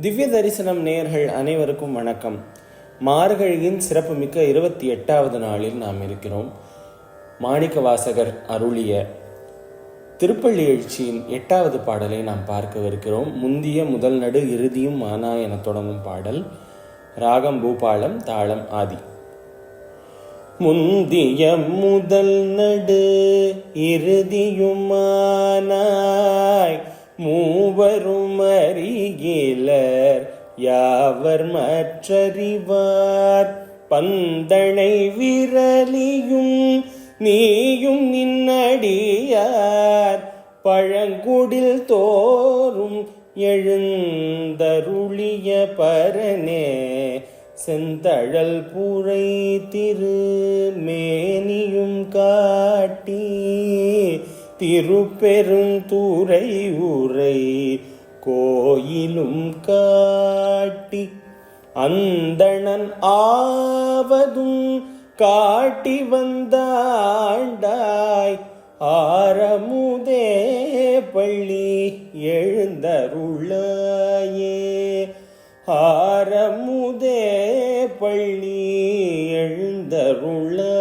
திவ்ய தரிசனம் நேயர்கள் அனைவருக்கும் வணக்கம். மார்கழியின் சிறப்புமிக்க இருபத்தி எட்டாவது நாளில் நாம் இருக்கிறோம். மாணிக்க வாசகர் அருளிய திருப்பள்ளி எழுச்சியின் எட்டாவது பாடலை நாம் பார்க்கவிருக்கிறோம். முந்திய முதல் நடு இறுதியும் மானா என தொடங்கும் பாடல் ராகம் பூபாலம் தாளம் ஆதி. முந்திய முதல் நடு இறுதியுமானாய் மூவரும் அறிகிலர் யாவர் மற்றறிவார்? பந்தனை விரலியும் நீயும் நின்னடியார். பழங்குடில் தோறும் எழுந்தருளிய பரனே செந்தழல் புரை திருமேனியும் திருப்பெருந்தூரை உரை கோயிலும் காட்டி அந்தணன் ஆவதும் காட்டி வந்தாண்டாய். ஆரமுதே பள்ளி எழுந்தருளாயே. ஆரமுதே பள்ளி எழுந்தருள